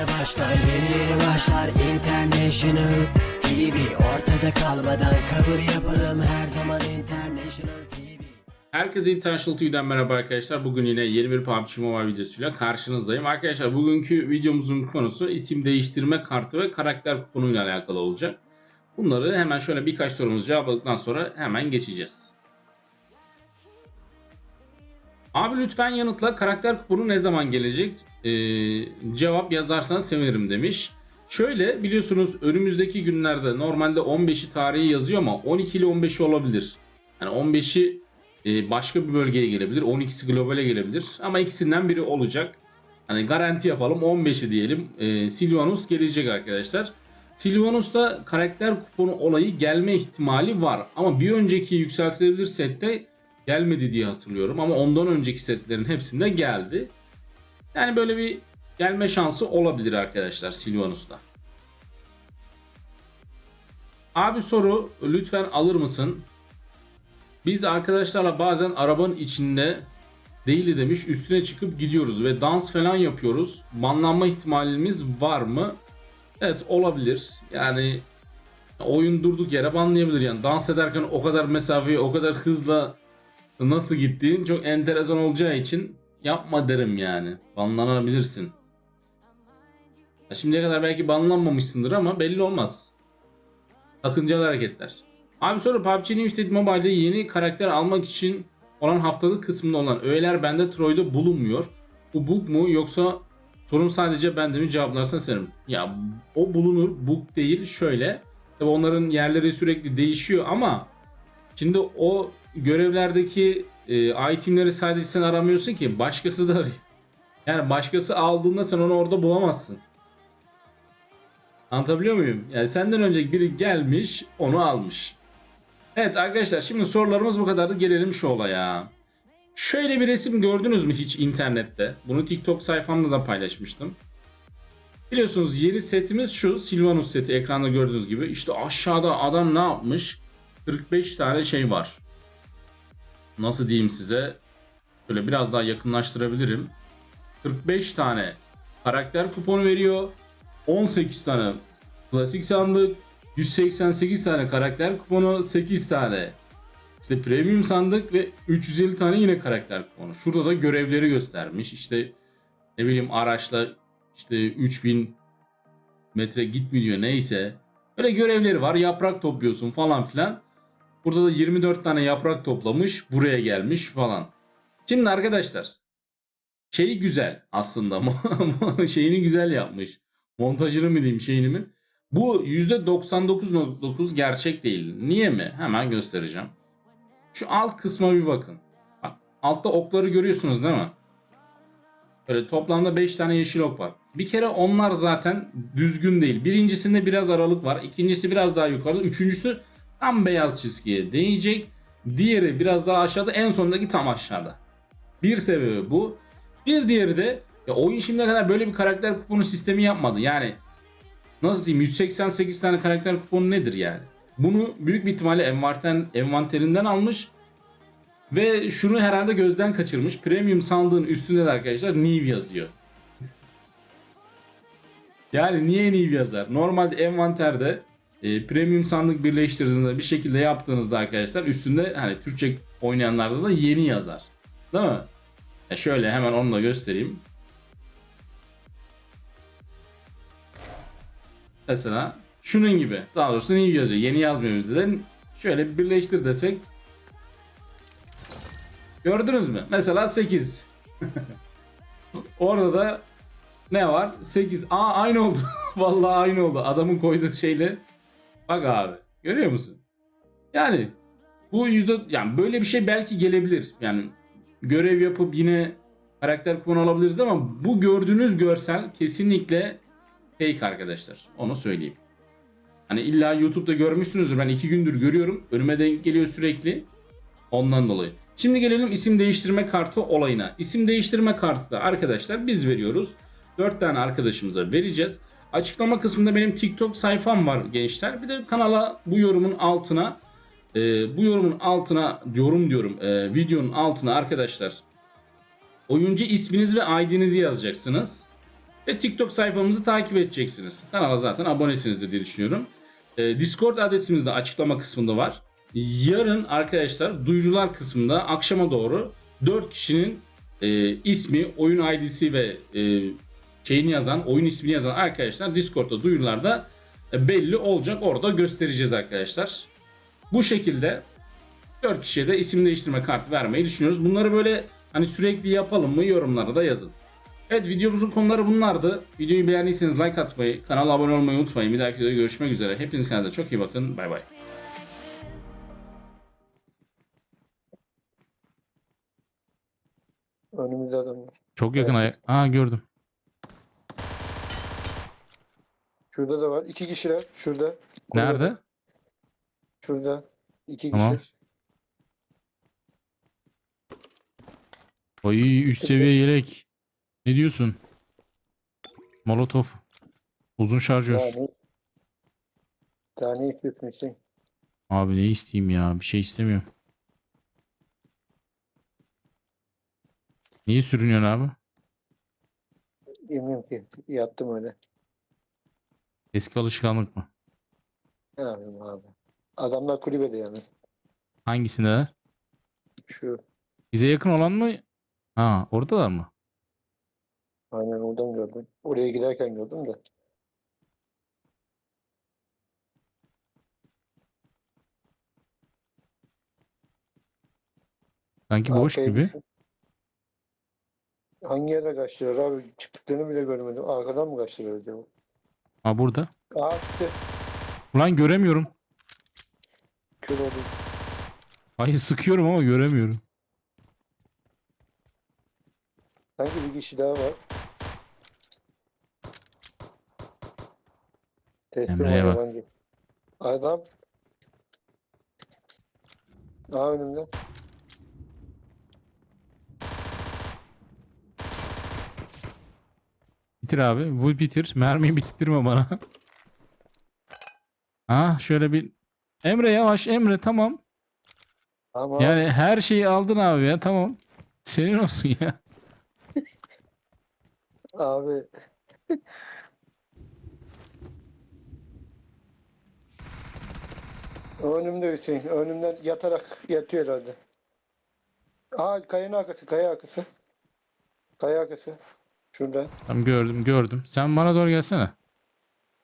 yeni başlar Yeni yeni başlar International TV Ortada kalmadan kabul yapalım Her zaman International TV Herkese International TV'den merhaba arkadaşlar. Bugün yine yeni bir PUBG Mobile videosuyla karşınızdayım. Arkadaşlar bugünkü videomuzun konusu isim değiştirme kartı ve karakter kuponuyla alakalı olacak. Bunları hemen şöyle birkaç sorumuzu cevapladıktan sonra hemen geçeceğiz. Abi lütfen yanıtla karakter kuponu ne zaman gelecek? Ee, cevap yazarsan sevinirim demiş. Şöyle biliyorsunuz önümüzdeki günlerde normalde 15'i tarihi yazıyor ama 12 ile 15'i olabilir. Yani 15'i e, başka bir bölgeye gelebilir. 12'si globale gelebilir. Ama ikisinden biri olacak. Hani garanti yapalım 15'i diyelim. E, Sylvanus gelecek arkadaşlar. Sylvanus'ta karakter kuponu olayı gelme ihtimali var. Ama bir önceki yükseltilebilir sette gelmedi diye hatırlıyorum. Ama ondan önceki setlerin hepsinde geldi. Yani böyle bir gelme şansı olabilir arkadaşlar Sylvanus'ta. Abi soru lütfen alır mısın? Biz arkadaşlarla bazen arabanın içinde değil demiş üstüne çıkıp gidiyoruz ve dans falan yapıyoruz. Banlanma ihtimalimiz var mı? Evet olabilir. Yani oyun durduk yere banlayabilir yani dans ederken o kadar mesafeyi o kadar hızla nasıl gittiğin çok enteresan olacağı için yapma derim yani. Banlanabilirsin. Şimdiye kadar belki banlanmamışsındır ama belli olmaz. Sakıncalı hareketler. Abi sonra PUBG New State Mobile'de yeni karakter almak için olan haftalık kısmında olan öğeler bende Troy'da bulunmuyor. Bu bug mu yoksa sorun sadece bende mi cevaplarsan senin. Ya o bulunur bug değil şöyle. Tabi onların yerleri sürekli değişiyor ama şimdi o görevlerdeki e, itemleri sadece sen aramıyorsun ki başkası da arıyor. Yani başkası aldığında sen onu orada bulamazsın. Anlatabiliyor muyum? Yani senden önce biri gelmiş onu almış. Evet arkadaşlar şimdi sorularımız bu kadardı. Gelelim şu olaya. Şöyle bir resim gördünüz mü hiç internette? Bunu TikTok sayfamda da paylaşmıştım. Biliyorsunuz yeni setimiz şu. Sylvanus seti ekranda gördüğünüz gibi. İşte aşağıda adam ne yapmış? 45 tane şey var. Nasıl diyeyim size? Şöyle biraz daha yakınlaştırabilirim. 45 tane karakter kuponu veriyor. 18 tane klasik sandık, 188 tane karakter kuponu, 8 tane işte premium sandık ve 350 tane yine karakter kuponu. Şurada da görevleri göstermiş. İşte ne bileyim araçla işte 3000 metre git mi diyor neyse. Böyle görevleri var. Yaprak topluyorsun falan filan. Burada da 24 tane yaprak toplamış. Buraya gelmiş falan. Şimdi arkadaşlar şeyi güzel aslında. şeyini güzel yapmış. Montajını mı diyeyim şeyini mi? Bu %99.9 gerçek değil. Niye mi? Hemen göstereceğim. Şu alt kısma bir bakın. Bak, altta okları görüyorsunuz değil mi? Böyle toplamda 5 tane yeşil ok var. Bir kere onlar zaten düzgün değil. Birincisinde biraz aralık var. İkincisi biraz daha yukarıda. Üçüncüsü tam beyaz çizgiye değecek. Diğeri biraz daha aşağıda. En sondaki tam aşağıda. Bir sebebi bu. Bir diğeri de ya oyun şimdiye kadar böyle bir karakter kuponu sistemi yapmadı. Yani nasıl diyeyim 188 tane karakter kuponu nedir yani? Bunu büyük bir ihtimalle envanter, envanterinden almış ve şunu herhalde gözden kaçırmış. Premium sandığın üstünde de arkadaşlar Niv yazıyor. yani niye Niv yazar? Normalde envanterde e, premium sandık birleştirdiğinizde bir şekilde yaptığınızda arkadaşlar üstünde hani Türkçe oynayanlarda da yeni yazar. Değil mi? E şöyle hemen onu da göstereyim. Mesela şunun gibi. Daha doğrusu New yazıyor. Yeni yazmıyor bizde de. Şöyle bir birleştir desek. Gördünüz mü? Mesela 8. Orada da ne var? 8. Aa aynı oldu. Vallahi aynı oldu. Adamın koyduğu şeyle. Bak abi. Görüyor musun? Yani bu yüzde yani böyle bir şey belki gelebilir. Yani görev yapıp yine karakter kuponu alabiliriz ama bu gördüğünüz görsel kesinlikle fake arkadaşlar. Onu söyleyeyim. Hani illa YouTube'da görmüşsünüzdür. Ben iki gündür görüyorum. Önüme denk geliyor sürekli. Ondan dolayı. Şimdi gelelim isim değiştirme kartı olayına. İsim değiştirme kartı da arkadaşlar biz veriyoruz. 4 tane arkadaşımıza vereceğiz. Açıklama kısmında benim TikTok sayfam var gençler. Bir de kanala bu yorumun altına e, bu yorumun altına yorum diyorum e, videonun altına arkadaşlar oyuncu isminiz ve ID'nizi yazacaksınız. Ve TikTok sayfamızı takip edeceksiniz. Kanala zaten abonesinizdir diye düşünüyorum. Ee, Discord adresimiz de açıklama kısmında var. Yarın arkadaşlar duyurular kısmında akşama doğru 4 kişinin e, ismi, oyun ID'si ve e, şeyini yazan, oyun ismini yazan arkadaşlar Discord'da duyurularda e, belli olacak. Orada göstereceğiz arkadaşlar. Bu şekilde 4 kişiye de isim değiştirme kartı vermeyi düşünüyoruz. Bunları böyle hani sürekli yapalım mı yorumlara da yazın. Evet videomuzun konuları bunlardı. Videoyu beğendiyseniz like atmayı, kanala abone olmayı unutmayın. Bir dahaki videoda görüşmek üzere. Hepiniz kendinize çok iyi bakın. Bay bay. Önümüzde adam. Çok yakın ayak. Aa gördüm. Şurada da var. İki kişiler. Şurada. Nerede? Kulübede. Şurada. İki Tamam. kişi. Ay üst seviye yelek. Ne diyorsun? Molotov. Uzun şarjör. Yani. Daha ne istiyorsun işte? Abi ne isteyeyim ya? Bir şey istemiyorum. Niye sürünüyorsun abi? Bilmiyorum ki. Yattım öyle. Eski alışkanlık mı? Ne yapayım abi? Adamlar kulübede yani. Hangisinde? Şu. Bize yakın olan mı? Ha oradalar mı? Aynen oradan gördüm. Oraya giderken gördüm de. Sanki boş Arkaya gibi. gittim. Hangi yere kaçtılar abi? Çıktıklarını bile görmedim. Arkadan mı kaçtılar acaba? Ha burada. Aa işte. Ulan göremiyorum. Kör oldum. Hayır sıkıyorum ama göremiyorum. Sanki bir kişi daha var. Teslim Emre'ye bak. Adam. Aa önümde. Bitir abi. Vur bitir. Mermiyi bitirme bana. Ha şöyle bir Emre yavaş Emre tamam. Ama Yani her şeyi aldın abi ya tamam. Senin olsun ya. abi önümde Hüseyin. Önümden yatarak yatıyor herhalde. Aa kayanın arkası, kaya arkası. Kaya arkası. Şurada. Tamam gördüm gördüm. Sen bana doğru gelsene.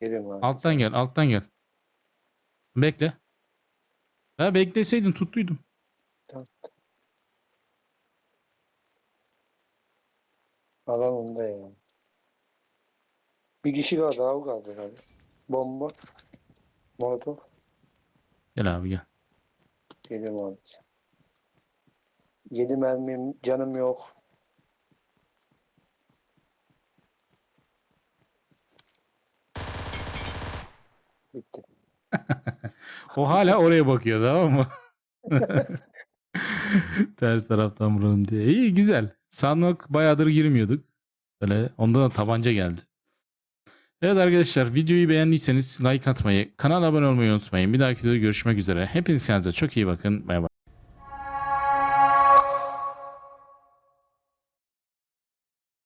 Geliyorum abi. Alttan gel alttan gel. Bekle. Ha bekleseydin tuttuydum. Alan onda ya. Bir kişi kaldı, av kaldı herhalde. Bomba. Molotov. Gel abi gel. Geliyorum abi. Yedi mermim, canım yok. Bitti. O hala oraya bakıyor tamam mı? Ters taraftan vuralım diye. İyi güzel. Sandık bayağıdır girmiyorduk. Böyle onda da tabanca geldi. Evet arkadaşlar videoyu beğendiyseniz like atmayı, kanala abone olmayı unutmayın. Bir dahaki videoda görüşmek üzere. Hepiniz kendinize çok iyi bakın. Bay bay.